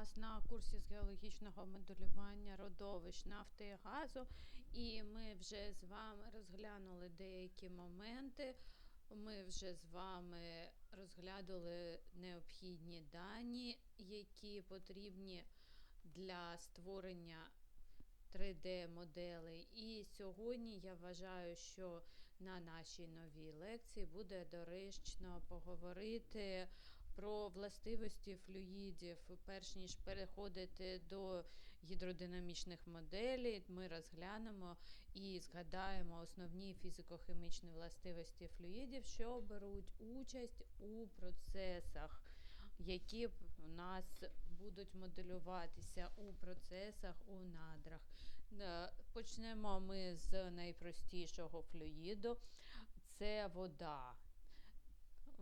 вас на курсі з геологічного моделювання родовищ нафти і газу, і ми вже з вами розглянули деякі моменти. Ми вже з вами розглянули необхідні дані, які потрібні для створення 3D-моделей. І сьогодні я вважаю, що на нашій новій лекції буде доречно поговорити про властивості флюїдів. Перш ніж переходити до гідродинамічних моделей, ми розглянемо і згадаємо основні фізико-хімічні властивості флюїдів, що беруть участь у процесах. Які у нас будуть моделюватися у процесах у надрах. Е, почнемо ми з найпростішого флюїду це вода.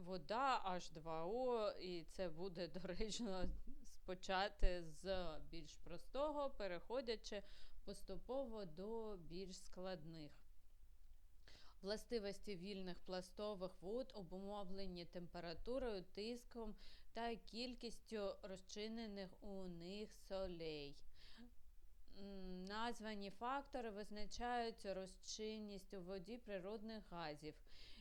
Вода H2O, і це буде доречно спочати з більш простого, переходячи поступово до більш складних. Властивості вільних пластових вод обумовлені температурою, тиском та кількістю розчинених у них солей. Названі фактори визначають розчинність у воді природних газів,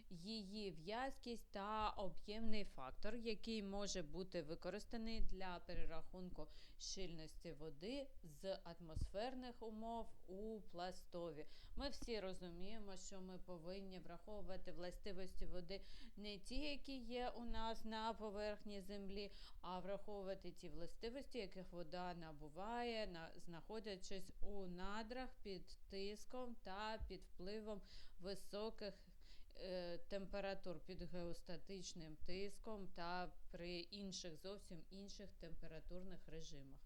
її в'язкість та об'ємний фактор, який може бути використаний для перерахунку щільності води з атмосферних умов у пластові. Ми всі розуміємо, що ми повинні враховувати властивості води не ті, які є у нас на поверхні землі, а враховувати ті властивості, яких вода набуває, на, знаходячись у надрах під тиском та під впливом високих температур під геостатичним тиском та при інших зовсім інших температурних режимах.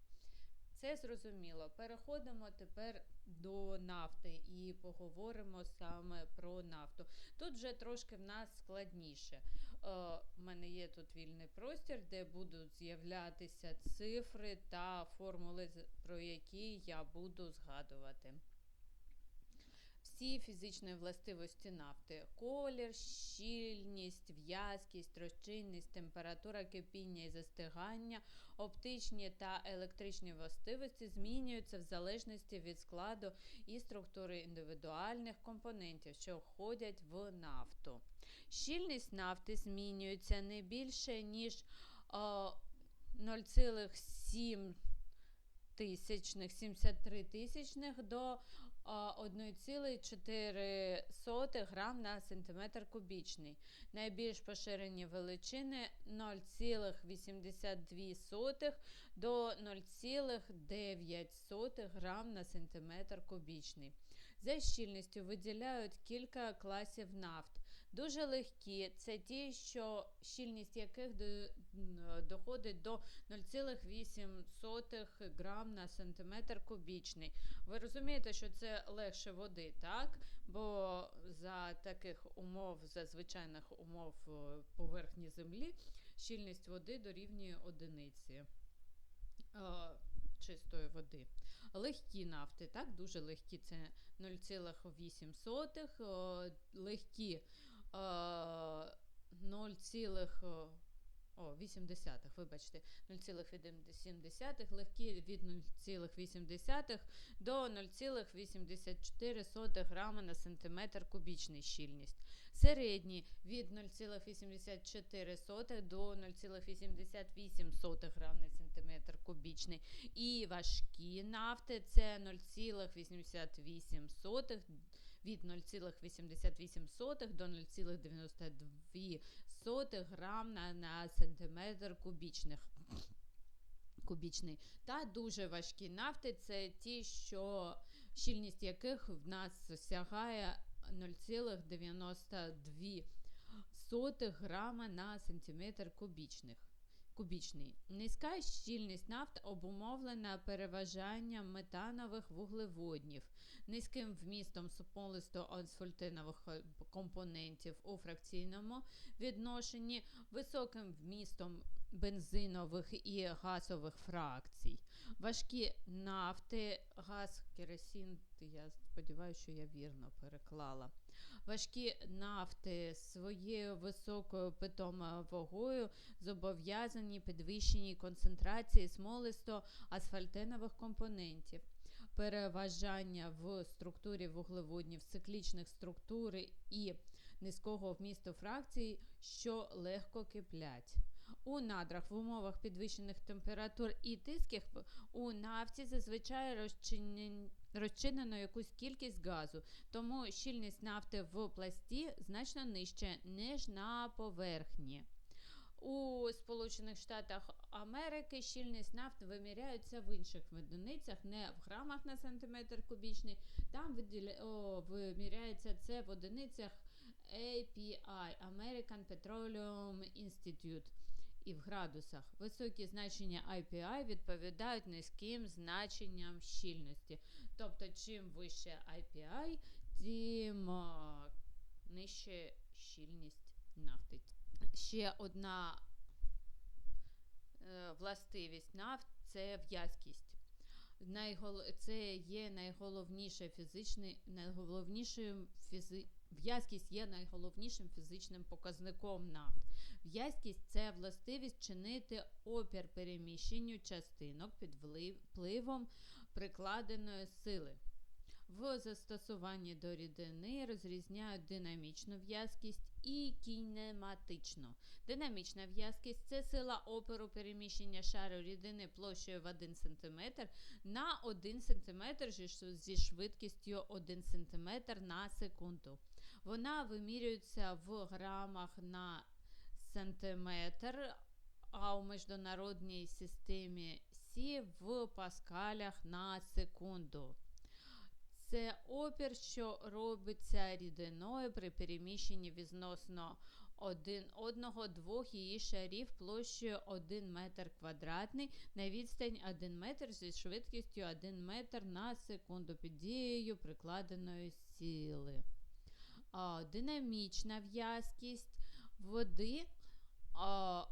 Це зрозуміло. Переходимо тепер до нафти і поговоримо саме про нафту. Тут вже трошки в нас складніше. У е, мене є тут вільний простір, де будуть з'являтися цифри та формули, про які я буду згадувати. Всі фізичні властивості нафти: колір, щільність, в'язкість, розчинність, температура кипіння і застигання, оптичні та електричні властивості змінюються в залежності від складу і структури індивідуальних компонентів, що входять в нафту. Щільність нафти змінюється не більше, ніж 0,7 тисячних 73 тисячних до 1,4 грам на сантиметр кубічний. Найбільш поширені величини 0,82 до 0,9 грам на сантиметр кубічний. За щільністю виділяють кілька класів нафт. Дуже легкі це ті, що щільність яких доходить до 0,8 грам на сантиметр кубічний. Ви розумієте, що це легше води, так? Бо за таких умов, за звичайних умов е, поверхні землі, щільність води дорівнює одиниці е, чистої води. Легкі нафти, так, дуже легкі, це 0,8, е, легкі 0,8, о, 8 десятих, вибачте, 0,7, легкі від 0,8 до 0,84 грама на сантиметр кубічний щільність. Середні від 0,84 до 0,88 грам на сантиметр кубічний. І важкі нафти це 0,88 від 0,88 до 0,92 грам на, на сантиметр кубічних. Кубічний. Та дуже важкі нафти це ті, що щільність яких в нас сягає 0,92 грама на сантиметр кубічних кубічний. Низька щільність нафт обумовлена переважанням метанових вуглеводнів, низьким вмістом суполисто асфальтинових компонентів у фракційному відношенні, високим вмістом бензинових і газових фракцій. Важкі нафти, газ, керосин, я сподіваюся, що я вірно переклала. Важкі нафти своєю високою питомою вагою зобов'язані підвищеній концентрації смолисто-асфальтенових компонентів. Переважання в структурі вуглеводнів циклічних структури і низького вмісту фракцій, що легко киплять. У надрах в умовах підвищених температур і тисків у нафті зазвичай розчинен- розчинено якусь кількість газу, тому щільність нафти в пласті значно нижча, ніж на поверхні. У Сполучених Штатах Америки щільність нафти виміряється в інших одиницях, не в грамах на сантиметр кубічний. Там виміряється це в одиницях API American Petroleum Institute і в градусах. Високі значення IPI відповідають низьким значенням щільності. Тобто, чим вище IPI, тим нижче щільність нафти. Ще одна е, властивість нафт це в'язкість. Це є найголовніше фізичне, найголовнішим фізи... В'язкість є найголовнішим фізичним показником нафт. В'язкість це властивість чинити опір переміщенню частинок під впливом прикладеної сили. В застосуванні до рідини розрізняють динамічну в'язкість і кінематичну. Динамічна в'язкість це сила опору переміщення шару рідини площею в 1 см на 1 см зі швидкістю 1 см на секунду. Вона вимірюється в грамах на сантиметр, а у міжнародній системі Сі в паскалях на секунду. Це опір, що робиться рідиною при переміщенні відносно один одного двох її шарів площею 1 метр квадратний на відстань 1 метр зі швидкістю 1 метр на секунду під дією прикладеної сили. А, динамічна в'язкість води а,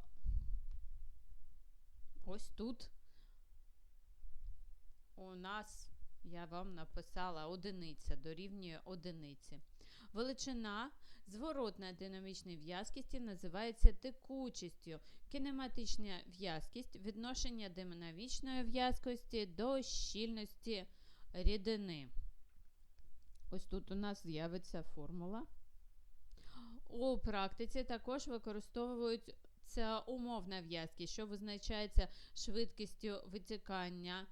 ось тут у нас я вам написала одиниця дорівнює одиниці. Величина зворотна динамічної в'язкості називається текучістю. Кинематична в'язкість відношення динамічної в'язкості до щільності рідини. Ось тут у нас з'явиться формула. У практиці також використовується умовна в'язкість, що визначається швидкістю витікання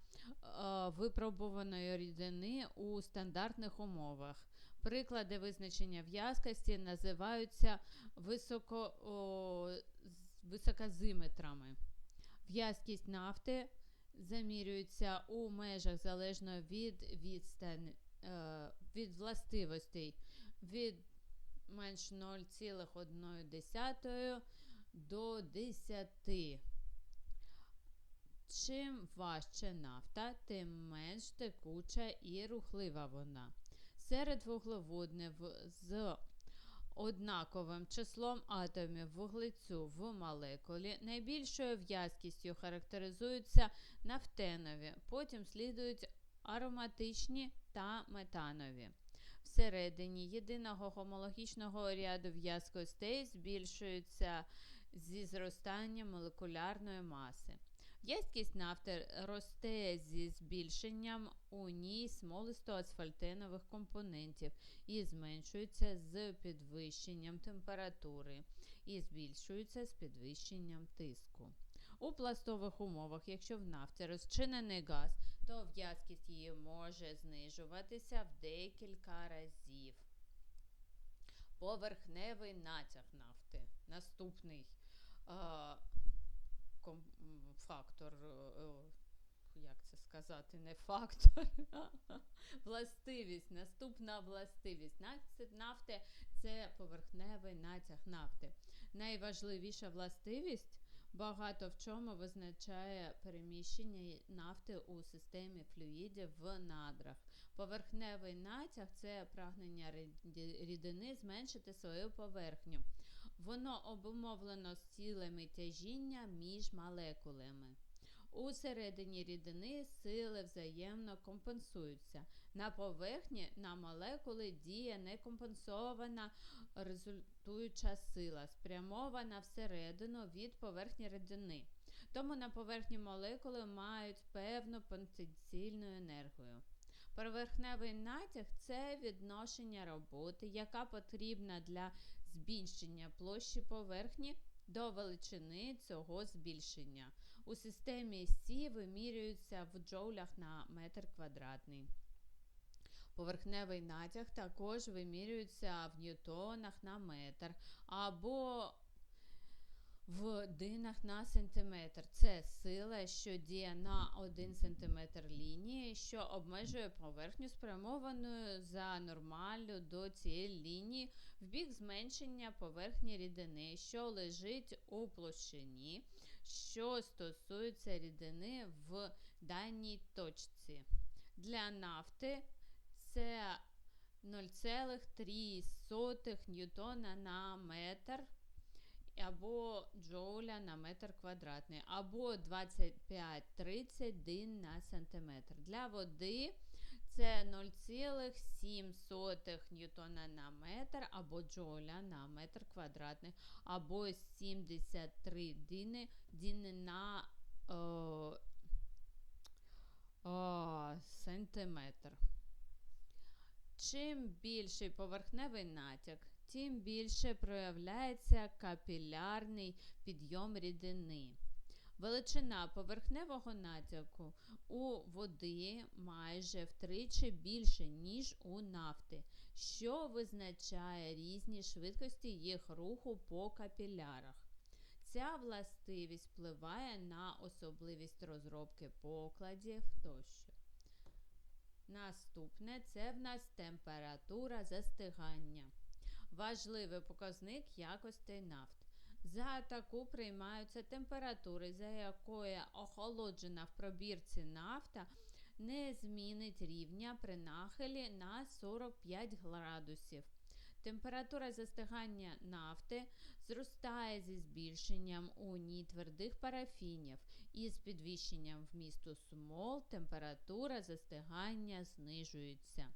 випробуваної рідини у стандартних умовах. Приклади визначення в'язкості називаються високо, о, високозиметрами. В'язкість нафти замірюється у межах залежно від відстань, е, від властивостей від менш 0,1 до 10. Чим важче нафта, тим менш текуча і рухлива вона. Серед вуглеводнів з однаковим числом атомів вуглецю в молекулі найбільшою в'язкістю характеризуються нафтенові, потім слідують ароматичні та метанові. Всередині єдиного гомологічного ряду в'язкостей збільшуються зі зростанням молекулярної маси. В'язкість нафти росте зі збільшенням у ній смолисто-асфальтенових компонентів і зменшується з підвищенням температури і збільшується з підвищенням тиску. У пластових умовах, якщо в нафті розчинений газ, то в'язкість її може знижуватися в декілька разів. Поверхневий натяг нафти. Наступний ком, фактор, е, як це сказати, не фактор, властивість. Наступна властивість нафти це поверхневий натяг нафти. Найважливіша властивість багато в чому визначає переміщення нафти у системі флюїдів в надрах. Поверхневий натяг це прагнення рідини зменшити свою поверхню. Воно обумовлено силами тяжіння між молекулами. У середині рідини сили взаємно компенсуються. На поверхні на молекули діє некомпенсована результуюча сила, спрямована всередину від поверхні рідини. Тому на поверхні молекули мають певну потенційну енергію. Поверхневий натяг це відношення роботи, яка потрібна для збільшення площі поверхні до величини цього збільшення. У системі Сі вимірюється в джоулях на метр квадратний. Поверхневий натяг також вимірюється в ньютонах на метр або в динах на сантиметр. Це сила, що діє на 1 см лінії, що обмежує поверхню спрямованою за нормаллю до цієї лінії в бік зменшення поверхні рідини, що лежить у площині, що стосується рідини в даній точці. Для нафти це 0,3 ньютона на метр або джоуля на метр квадратний, або 25-30 дин на сантиметр. Для води це 0,7 ньютона на метр або джоуля на метр квадратний, або 73 дини, дини на о, о, сантиметр. Чим більший поверхневий натяк, тим більше проявляється капілярний підйом рідини. Величина поверхневого натяку у води майже втричі більше, ніж у нафти, що визначає різні швидкості їх руху по капілярах. Ця властивість впливає на особливість розробки покладів тощо. Наступне це в нас температура застигання. Важливий показник якостей нафт. За таку приймаються температури, за якої охолоджена в пробірці нафта не змінить рівня при нахилі на 45 градусів. Температура застигання нафти зростає зі збільшенням у ній твердих парафінів і з підвищенням вмісту смол температура застигання знижується.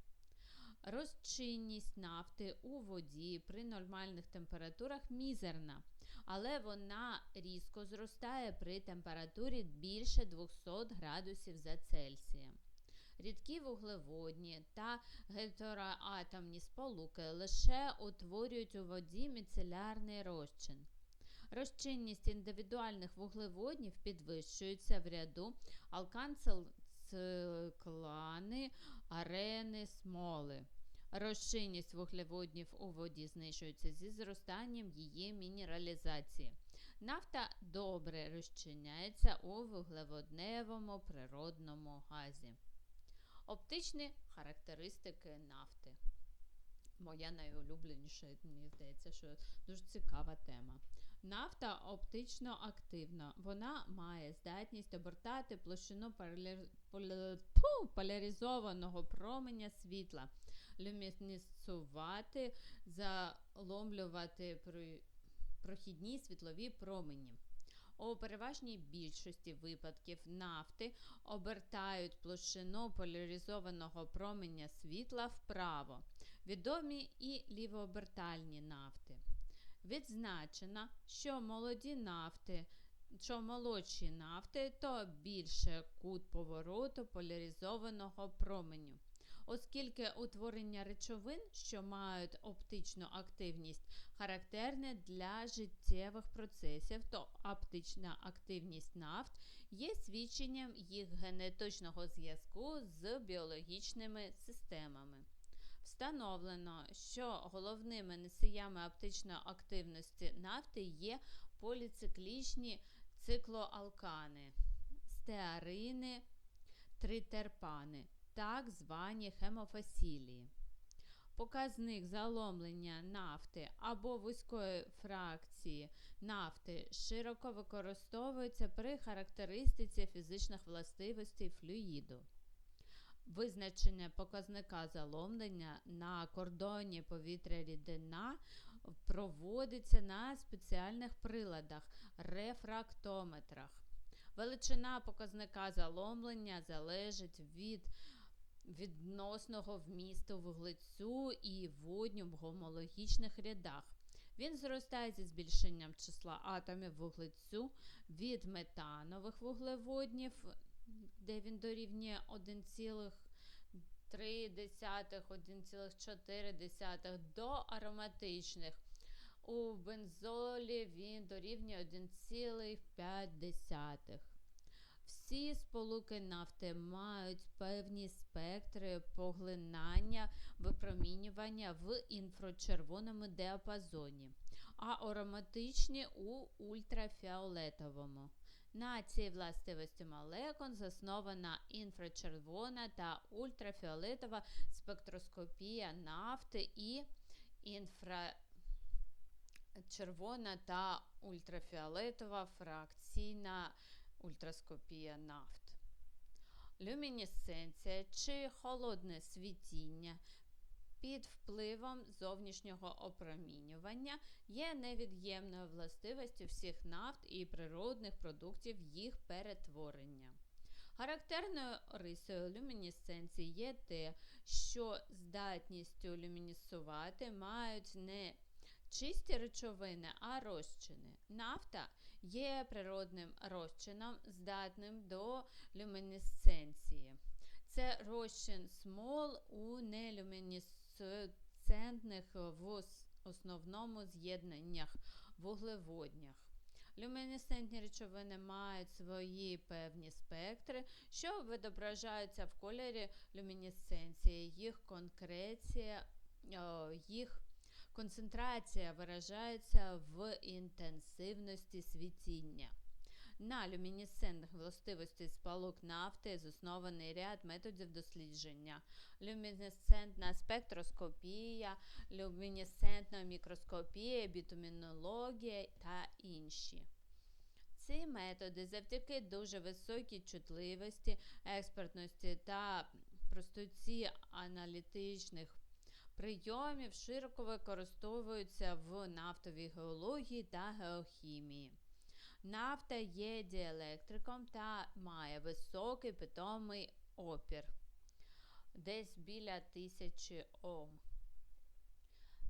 Розчинність нафти у воді при нормальних температурах мізерна, але вона різко зростає при температурі більше 200 градусів за Цельсієм. Рідкі вуглеводні та гетероатомні сполуки лише утворюють у воді міцелярний розчин. Розчинність індивідуальних вуглеводнів підвищується в ряду алканцилклани, арени, смоли. Розчинність вуглеводнів у воді знижується зі зростанням її мінералізації. Нафта добре розчиняється у вуглеводневому природному газі. Оптичні характеристики нафти. Моя найулюбленіша, мені здається, що дуже цікава тема. Нафта оптично активна. Вона має здатність обертати площину поляризованого променя світла, люмінесцувати, заломлювати прохідні світлові промені. У переважній більшості випадків нафти обертають площину поляризованого променя світла вправо, відомі і лівообертальні нафти. Відзначено, що молоді нафти, що молодші нафти, то більше кут повороту поляризованого променю. Оскільки утворення речовин, що мають оптичну активність, характерне для життєвих процесів, то оптична активність нафт є свідченням їх генетичного зв'язку з біологічними системами. Встановлено, що головними носіями оптичної активності нафти є поліциклічні циклоалкани, стеарини, тритерпани, так звані хемофасілії. Показник заломлення нафти або вузької фракції нафти широко використовується при характеристиці фізичних властивостей флюїду. Визначення показника заломлення на кордоні повітря рідина проводиться на спеціальних приладах рефрактометрах. Величина показника заломлення залежить від відносного вмісту вуглецю і водню в гомологічних рядах. Він зростає зі збільшенням числа атомів вуглецю від метанових вуглеводнів, де він дорівнює 1,3-1,4 до ароматичних. У бензолі він дорівнює 1,5. Всі сполуки нафти мають певні спектри поглинання випромінювання в інфрачервоному діапазоні, а ароматичні у ультрафіолетовому. На цій властивості молекул заснована інфрачервона та ультрафіолетова спектроскопія нафти і інфрачервона та ультрафіолетова фракційна ультраскопія нафт. Люмінесценція чи холодне світіння під впливом зовнішнього опромінювання є невід'ємною властивістю всіх нафт і природних продуктів їх перетворення. Характерною рисою люмінесценції є те, що здатністю люмінесувати мають не чисті речовини, а розчини. Нафта є природним розчином, здатним до люмінесценції. Це розчин смол у нелюмінесцентних в основному з'єднаннях вуглеводнях. Люмінесцентні речовини мають свої певні спектри, що відображаються в кольорі люмінесценції, їх конкреція, їх концентрація виражається в інтенсивності світіння. На люмінесцентних властивостей спалок нафти заснований ряд методів дослідження: люмінесцентна спектроскопія, люмінесцентна мікроскопія, бітумінологія та інші. Ці методи завдяки дуже високій чутливості, експертності та простоті аналітичних прийомів широко використовуються в нафтовій геології та геохімії. Нафта є діелектриком та має високий питомий опір десь біля тисячі Ом.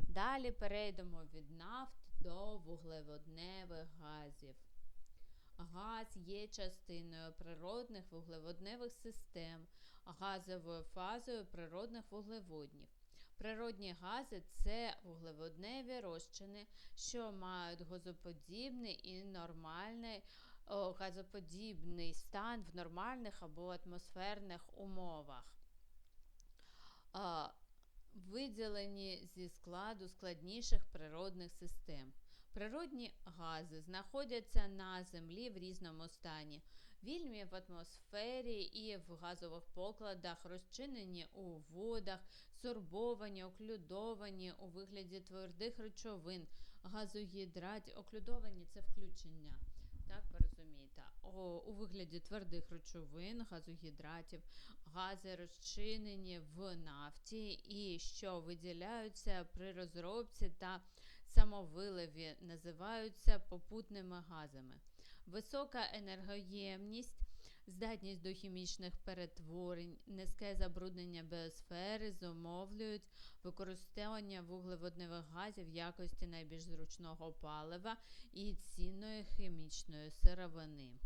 Далі перейдемо від нафт до вуглеводневих газів. Газ є частиною природних вуглеводневих систем, газовою фазою природних вуглеводнів. Природні гази це вуглеводневі розчини, що мають газоподібний і нормальний о, газоподібний стан в нормальних або атмосферних умовах. Виділені зі складу складніших природних систем. Природні гази знаходяться на землі в різному стані. Вільмі в атмосфері і в газових покладах, розчинені у водах, сорбовані, оклюдовані у вигляді твердих речовин, газогідратів, оклюдовані це включення. Так, ви розумієте, О, у вигляді твердих речовин, газогідратів, гази розчинені в нафті і що виділяються при розробці та самовиливі, називаються попутними газами. Висока енергоємність, здатність до хімічних перетворень, низьке забруднення біосфери зумовлюють використання вуглеводневих газів в якості найбільш зручного палива і цінної хімічної сировини.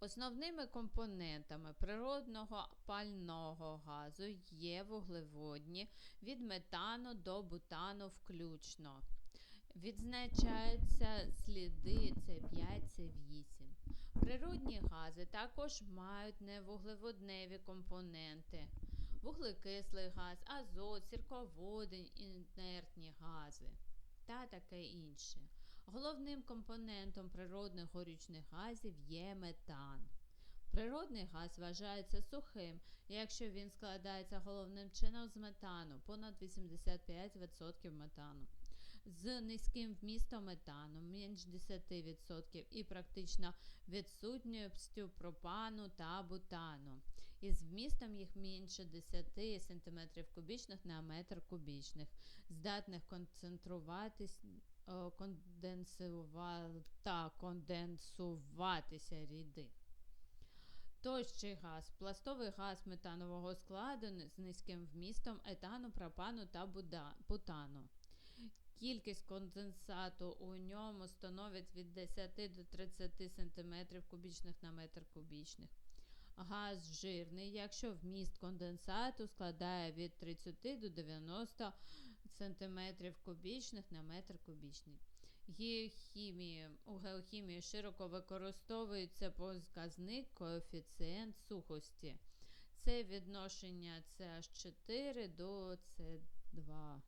Основними компонентами природного пального газу є вуглеводні від метану до бутану включно. Відзначаються сліди С5, С8. Природні гази також мають невуглеводневі компоненти, вуглекислий газ, азот, сірководень, інертні гази та таке інше. Головним компонентом природних горючних газів є метан. Природний газ вважається сухим, якщо він складається головним чином з метану, понад 85% метану з низьким вмістом метану, менш 10% і практично відсутністю пропану та бутану. Із вмістом їх менше 10 см кубічних на метр кубічних, здатних концентруватись конденсува... та конденсуватися ріди. Тощий газ, пластовий газ метанового складу з низьким вмістом етану, пропану та бутану. Кількість конденсату у ньому становить від 10 до 30 см кубічних на метр кубічних. Газ жирний, якщо вміст конденсату складає від 30 до 90 см кубічних на метр кубічний. Геохімії. У геохімії широко використовується показник коефіцієнт сухості. Це відношення CH4 до С2.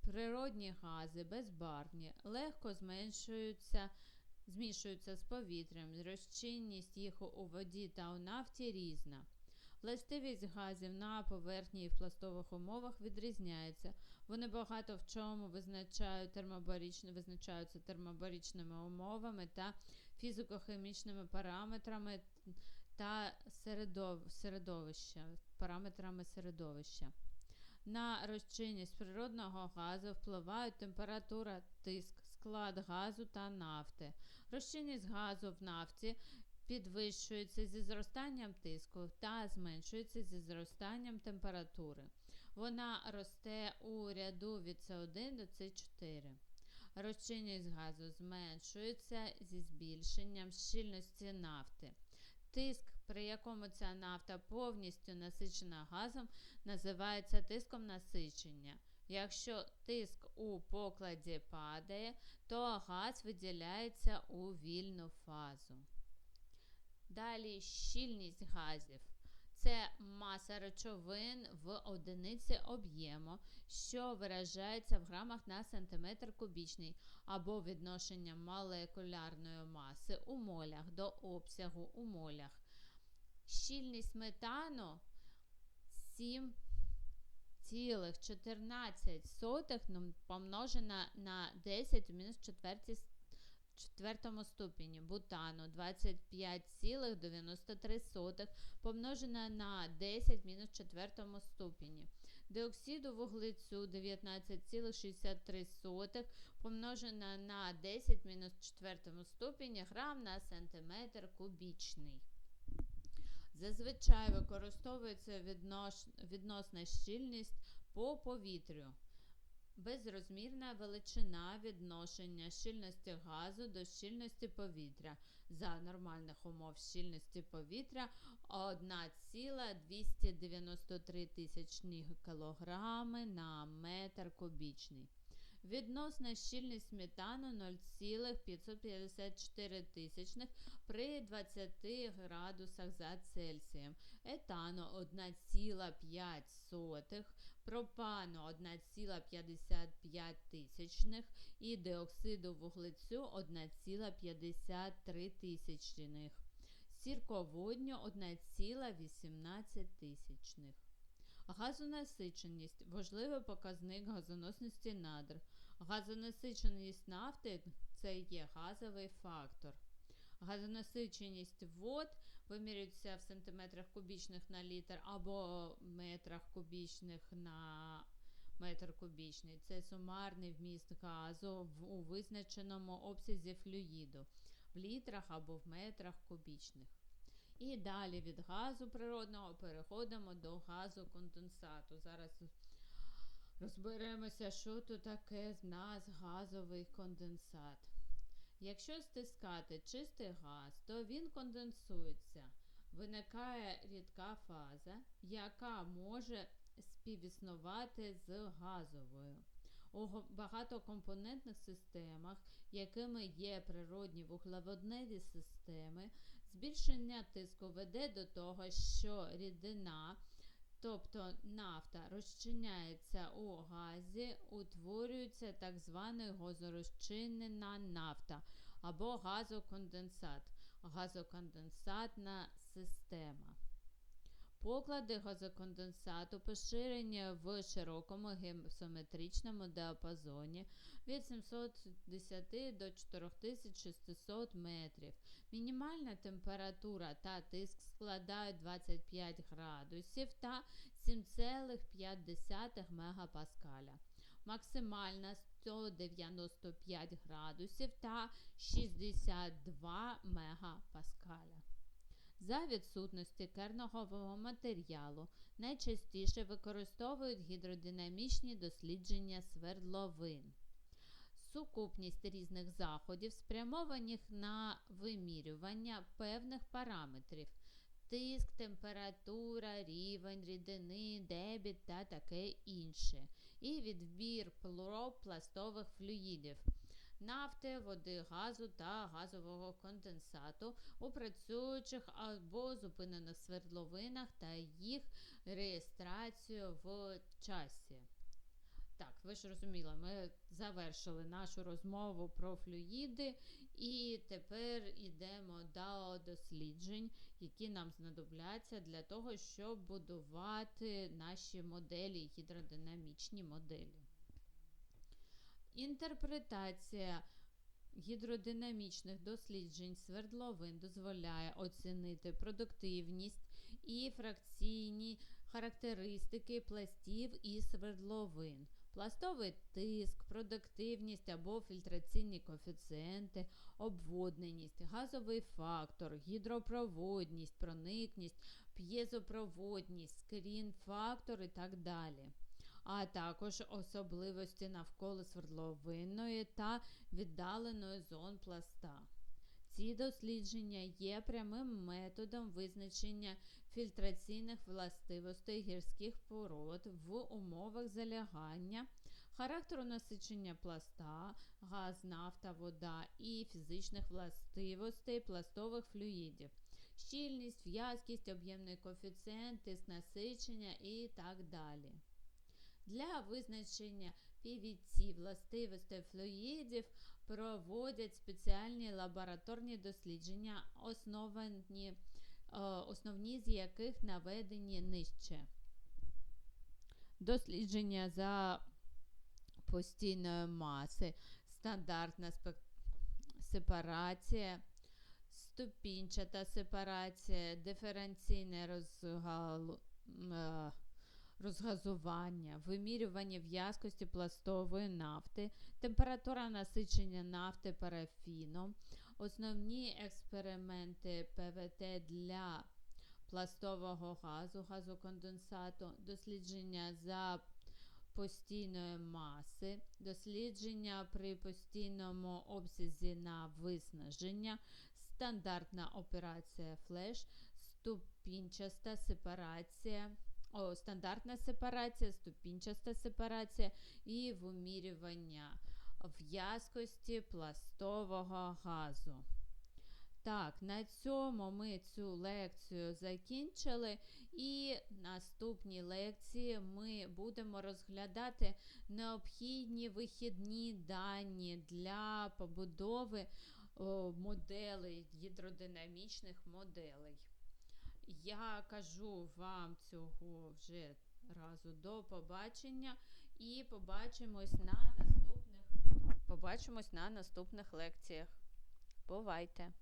Природні гази безбарвні, легко зменшуються, змішуються з повітрям. Розчинність їх у воді та у нафті різна. Властивість газів на поверхні і в пластових умовах відрізняється. Вони багато в чому визначають термобарічно, визначаються термобарічними умовами та фізико-хімічними параметрами та середов, середовища, параметрами середовища. На розчинність природного газу впливають температура, тиск, склад газу та нафти. Розчинність газу в нафті підвищується зі зростанням тиску та зменшується зі зростанням температури. Вона росте у ряду від С1 до С4. Розчинність газу зменшується зі збільшенням щільності нафти. Тиск, при якому ця нафта повністю насичена газом, називається тиском насичення. Якщо тиск у покладі падає, то газ виділяється у вільну фазу. Далі щільність газів. Це маса речовин в одиниці об'єму, що виражається в грамах на сантиметр кубічний, або відношення молекулярної маси у молях до обсягу у молях. Щільність метану 7,14 ну, помножена на 10 в мінус четвертій четвертому ступені бутану 25,93 помножена на 10 мінус четвертому ступені. Диоксиду вуглецю 19,63 помножена на 10 мінус четвертому ступені грам на сантиметр кубічний. Зазвичай використовується віднош... відносна щільність по повітрю. Безрозмірна величина відношення щільності газу до щільності повітря. За нормальних умов щільності повітря 1,293 тисячні кілограми на метр кубічний. Відносна щільність метану 0,554 тисячних при 20 градусах за Цельсієм, етану 1,5, пропану 1,55 тисячних і диоксиду вуглецю 1,53 тисячних, сірководню 1,18 тисячних. Газонасиченість важливий показник газоносності надр. Газонасиченість нафти це є газовий фактор. Газонасиченість вод вимірюється в сантиметрах кубічних на літр або метрах кубічних на метр кубічний. Це сумарний вміст газу в, у визначеному обсязі флюїду в літрах або в метрах кубічних. І далі від газу природного переходимо до газу конденсату. Зараз розберемося, що тут таке з нас газовий конденсат. Якщо стискати чистий газ, то він конденсується. Виникає рідка фаза, яка може співіснувати з газовою. У багатокомпонентних системах, якими є природні вуглеводневі системи, збільшення тиску веде до того, що рідина, тобто нафта, розчиняється у газі, утворюється так звана газорозчинена нафта або газоконденсат, газоконденсатна система. Поклади газоконденсату поширені в широкому геометричному діапазоні від 710 до 4600 метрів. Мінімальна температура та тиск складають 25 градусів та 7,5 мегапаскаля. Максимальна 195 градусів та 62 мегапаскаля. За відсутності керногового матеріалу найчастіше використовують гідродинамічні дослідження свердловин. Сукупність різних заходів, спрямованих на вимірювання певних параметрів тиск, температура, рівень рідини, дебіт та таке інше, і відбір пластових флюїдів. Нафти, води, газу та газового конденсату у працюючих або зупинених свердловинах та їх реєстрацію в часі. Так, ви ж розуміли, ми завершили нашу розмову про флюїди, і тепер йдемо до досліджень, які нам знадобляться для того, щоб будувати наші моделі, гідродинамічні моделі. Інтерпретація гідродинамічних досліджень свердловин дозволяє оцінити продуктивність і фракційні характеристики пластів і свердловин. Пластовий тиск, продуктивність або фільтраційні коефіцієнти, обводненість, газовий фактор, гідропроводність, проникність, п'єзопроводність, скрін-фактор і так далі. А також особливості навколо свердловинної та віддаленої зон пласта. Ці дослідження є прямим методом визначення фільтраційних властивостей гірських пород в умовах залягання, характеру насичення пласта, газ, нафта, вода і фізичних властивостей пластових флюїдів, щільність, в'язкість, об'ємний коефіцієнт, тиск насичення і так далі. Для визначення PVC властивостей флюїдів проводять спеціальні лабораторні дослідження, основані Е, основні з яких наведені нижче. Дослідження за постійної маси, стандартна сепарація, ступінчата сепарація, диференційне розгалу, е, розгазування, вимірювання в'язкості пластової нафти, температура насичення нафти парафіном, Основні експерименти ПВТ для пластового газу, газоконденсату, дослідження за постійної маси, дослідження при постійному обсязі на виснаження, стандартна операція флеш, ступінчаста сепарація. Стандартна сепарація, ступінчаста сепарація і вимірювання в'язкості пластового газу. Так, на цьому ми цю лекцію закінчили, і в наступній лекції ми будемо розглядати необхідні вихідні дані для побудови моделей, гідродинамічних моделей. Я кажу вам цього вже разу до побачення і побачимось на наступних Побачимось на наступних лекціях. Бувайте!